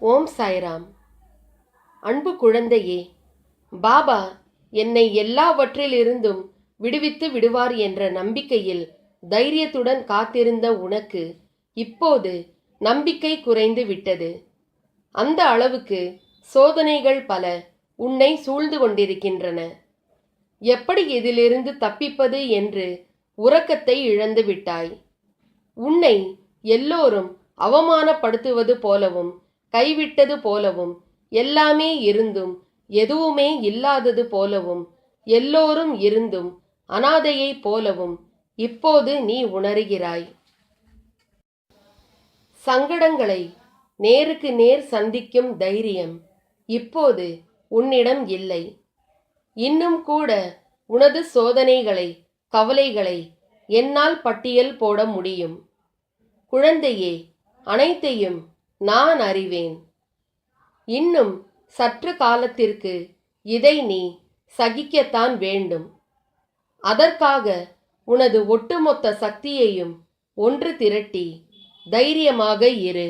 ஓம் சாய்ராம். அன்பு குழந்தையே பாபா என்னை எல்லாவற்றிலிருந்தும் விடுவித்து விடுவார் என்ற நம்பிக்கையில் தைரியத்துடன் காத்திருந்த உனக்கு இப்போது நம்பிக்கை குறைந்து விட்டது. அந்த அளவுக்கு சோதனைகள் பல உன்னை சூழ்ந்து கொண்டிருக்கின்றன. எப்படி இதிலிருந்து தப்பிப்பது என்று உறக்கத்தை இழந்து விட்டாய். உன்னை எல்லோரும் அவமானப்படுத்துவது போலவும் கைவிட்டது போலவும் எல்லாமே இருந்தும் எதுவுமே இல்லாதது போலவும் எல்லோரும் இருந்தும் அனாதையைப் போலவும் இப்போது நீ உணர்கிறாய். சங்கடங்களை நேருக்கு நேர் சந்திக்கும் தைரியம் இப்போது உன்னிடம் இல்லை. இன்னும் கூட உனது சோதனைகளை கவலைகளை என்னால் பட்டியல் போட முடியும். குழந்தையே அனைத்தையும் நான் அறிவேன். இன்னும் சற்று காலத்திற்கு இதை நீ சகிக்கத்தான் வேண்டும். அதற்காக உனது ஒட்டுமொத்த சக்தியையும் ஒன்று திரட்டி தைரியமாக இரு.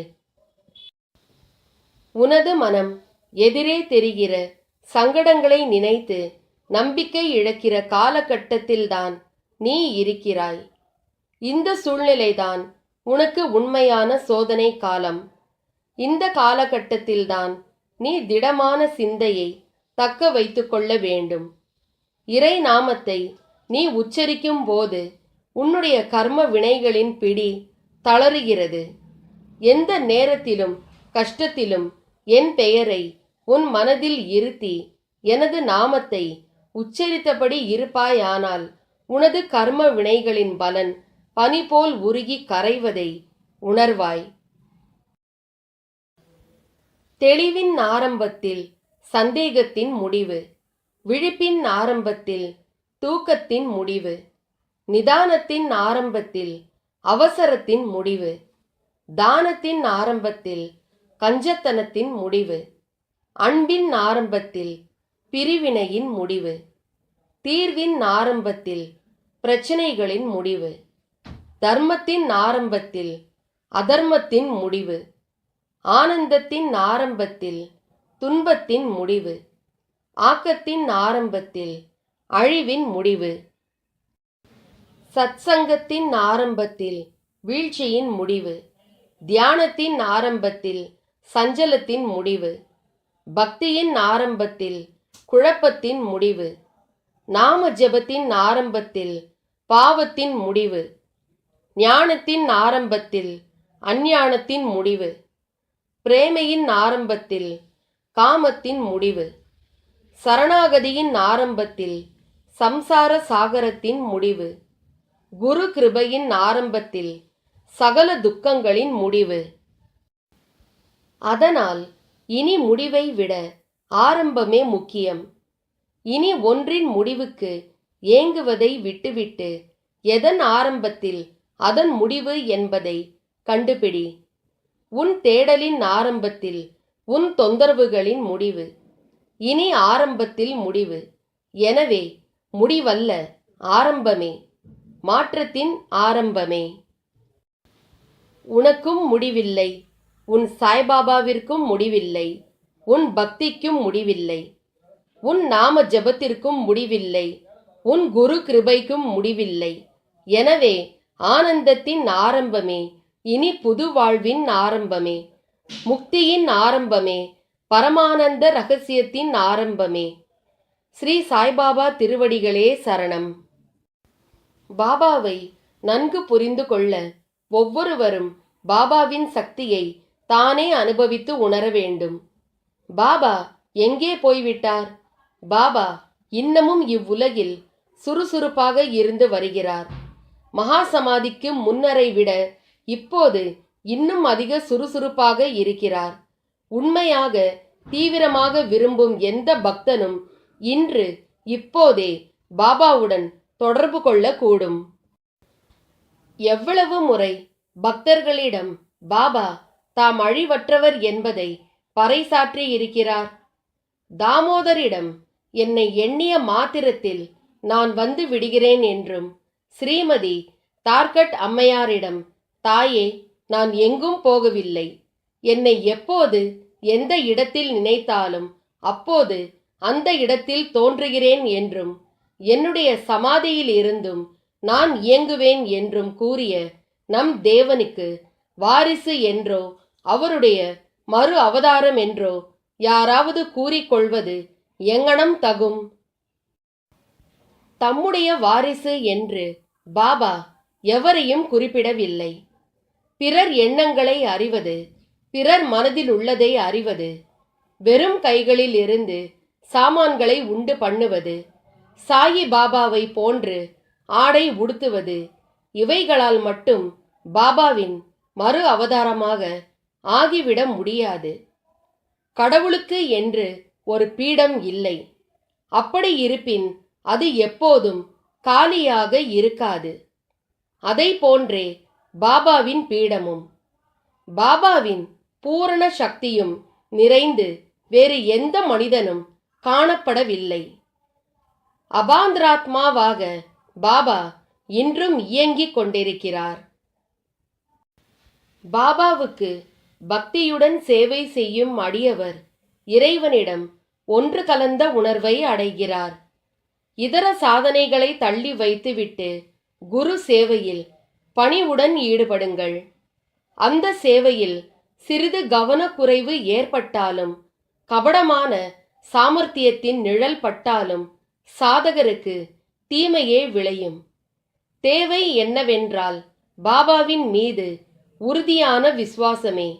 உனது மனம் எதிரே தெரிகிற சங்கடங்களை நினைத்து நம்பிக்கை இழக்கிற காலகட்டத்தில்தான் நீ இருக்கிறாய். இந்த சூழ்நிலைதான் உனக்கு உண்மையான சோதனை காலம். இந்த காலகட்டத்தில்தான் நீ திடமான சிந்தையை தக்க வைத்து கொள்ள வேண்டும். இறை நாமத்தை நீ உச்சரிக்கும் போது உன்னுடைய கர்ம வினைகளின் பிடி தளருகிறது. எந்த நேரத்திலும் கஷ்டத்திலும் என் பெயரை உன் மனதில் இருத்தி எனது நாமத்தை உச்சரித்தபடி இருப்பாயானால் உனது கர்ம வினைகளின் பலன் பனி போல் உருகி கரைவதை உணர்வாய். தெளிவின் ஆரம்பத்தில் சந்தேகத்தின் முடிவு விழிப்பின் ஆரம்பத்தில் தூக்கத்தின் முடிவு நிதானத்தின் ஆரம்பத்தில் அவசரத்தின் முடிவு தானத்தின் ஆரம்பத்தில் கஞ்சத்தனத்தின் முடிவு அன்பின் ஆரம்பத்தில் பிரிவினையின் முடிவு தீர்வின் ஆரம்பத்தில் பிரச்சனைகளின் முடிவு தர்மத்தின் ஆரம்பத்தில் அதர்மத்தின் முடிவு. ஆனந்தத்தின் ஆரம்பத்தில் துன்பத்தின் முடிவு. ஆக்கத்தின் ஆரம்பத்தில் அழிவின் முடிவு. சத்சங்கத்தின் ஆரம்பத்தில் வீழ்ச்சியின் முடிவு. தியானத்தின் ஆரம்பத்தில் சஞ்சலத்தின் முடிவு. பக்தியின் ஆரம்பத்தில் குழப்பத்தின் முடிவு. நாம ஜெபத்தின் ஆரம்பத்தில் பாவத்தின் முடிவு. ஞானத்தின் ஆரம்பத்தில் அஞ்ஞானத்தின் முடிவு. பிரேமையின் ஆரம்பத்தில் காமத்தின் முடிவு சரணாகதியின் ஆரம்பத்தில் சம்சார சாகரத்தின் முடிவு குரு கிருபையின் ஆரம்பத்தில் சகல துக்கங்களின் முடிவு அதனால் இனி முடிவை விட ஆரம்பமே முக்கியம். இனி ஒன்றின் முடிவுக்கு ஏங்குவதை விட்டுவிட்டு எதன் ஆரம்பத்தில் அதன் முடிவு என்பதை கண்டுபிடி. உன் தேடலின் ஆரம்பத்தில் உன் தொந்தரவுகளின் முடிவு. இனி ஆரம்பத்தில் முடிவு. எனவே முடிவல்ல ஆரம்பமே. மாற்றத்தின் ஆரம்பமே. உனக்கும் முடிவில்லை. உன் சாய்பாபாவிற்கும் முடிவில்லை. உன் பக்திக்கும் முடிவில்லை. உன் நாம ஜபத்திற்கும் முடிவில்லை. உன் குரு கிருபைக்கும் முடிவில்லை. எனவே ஆனந்தத்தின் ஆரம்பமே. இனி புது வாழ்வின் ஆரம்பமே. முக்தியின் ஆரம்பமே. பரமானந்த ரகசியத்தின் ஆரம்பமே. ஸ்ரீ சாய்பாபா திருவடிகளே சரணம். பாபாவை நன்கு புரிந்து கொள்ள ஒவ்வொருவரும் பாபாவின் சக்தியை தானே அனுபவித்து உணர வேண்டும். பாபா எங்கே போய்விட்டார்? பாபா இன்னமும் இவ்வுலகில் சுறுசுறுப்பாக இருந்து வருகிறார். மகா சமாதிக்கு முன்னரை விட இப்போது இன்னும் அதிக சுறுசுறுப்பாக இருக்கிறார். உண்மையாக தீவிரமாக விரும்பும் எந்த பக்தனும் இன்று இப்போதே பாபாவுடன் தொடர்பு கொள்ளக்கூடும். எவ்வளவு முறை பக்தர்களிடம் பாபா தாம் அழிவற்றவர் என்பதை பறைசாற்றி இருக்கிறார். தாமோதரிடம் என்னை எண்ணிய மாத்திரத்தில் நான் வந்து விடுகிறேன் என்றும் ஸ்ரீமதி தார்கட் அம்மையாரிடம் தாயே நான் எங்கும் போகவில்லை. என்னை எப்போது எந்த இடத்தில் நினைத்தாலும் அப்போது அந்த இடத்தில் தோன்றுகிறேன் என்றும் என்னுடைய சமாதியில் இருந்தும் நான் இயங்குவேன் என்றும் கூறிய நம் தேவனுக்கு வாரிசு என்றோ அவருடைய மறு அவதாரம் என்றோ யாராவது கூறிக்கொள்வது எங்கனம் தகும்? தம்முடைய வாரிசு என்று பாபா எவரையும் குறிப்பிடவில்லை. பிறர் எண்ணங்களை அறிவது பிறர் மனதில் உள்ளதை அறிவது வெறும் கைகளில் இருந்து சாமான்களை உண்டு பண்ணுவது சாயி பாபாவை போன்று ஆடை உடுத்துவது இவைகளால் மட்டும் பாபாவின் மறு அவதாரமாக ஆகிவிட முடியாது. கடவுளுக்கு என்று ஒரு பீடம் இல்லை. அப்படி இருப்பின் அது எப்போதும் காலியாக இருக்காது. அதை போன்றே பாபாவின் பீடமும். பாபாவின் பூரண சக்தியும் நிறைந்து வேறு எந்த மனிதனும் காணப்படவில்லை. அபாந்திராத்மாவாக பாபா இன்றும் இயங்கிக் கொண்டிருக்கிறார். பாபாவுக்கு பக்தியுடன் சேவை செய்யும் அடியவர் இறைவனிடம் ஒன்று கலந்த உணர்வை அடைகிறார். இதர சாதனைகளை தள்ளி வைத்துவிட்டு குரு சேவையில் பணிவுடன் ஈடுபடுங்கள். அந்த சேவையில் சிறிது கவனக்குறைவு ஏற்பட்டாலும் கபடமான சாமர்த்தியத்தின் நிழல் பட்டாலும் சாதகருக்கு தீமையே விளையும். தேவை என்னவென்றால் பாபாவின் மீது உறுதியான விசுவாசமே.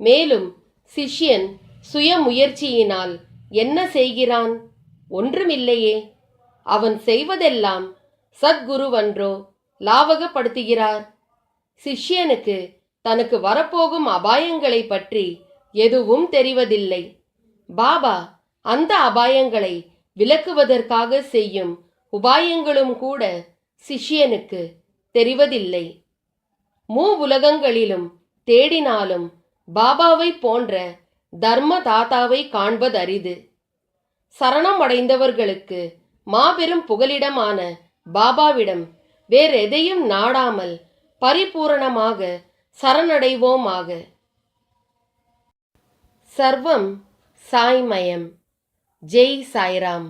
மேலும் சிஷ்யன் சுய முயற்சியினால் என்ன செய்கிறான்? ஒன்றுமில்லையே. அவன் செய்வதெல்லாம் சத்குருவன்றோ லாவகப்படுத்துகிறார். சிஷ்யனுக்கு தனக்கு வரப்போகும் அபாயங்களை பற்றி எதுவும் தெரிவதில்லை. பாபா அந்த அபாயங்களை விளக்குவதற்காக செய்யும் உபாயங்களும் கூட சிஷ்யனுக்கு தெரிவதில்லை. மூ உலகங்களிலும் தேடினாலும் பாபாவை போன்ற தர்ம தாத்தாவை காண்பதரிது. சரணம் அடைந்தவர்களுக்கு மாபெரும் புகலிடமான பாபாவிடம் வேறெதையும் நாடாமல் பரிபூரணமாக சரணடைவோமாக. சர்வம் சாய்மயம். ஜெய் சாய்ராம்.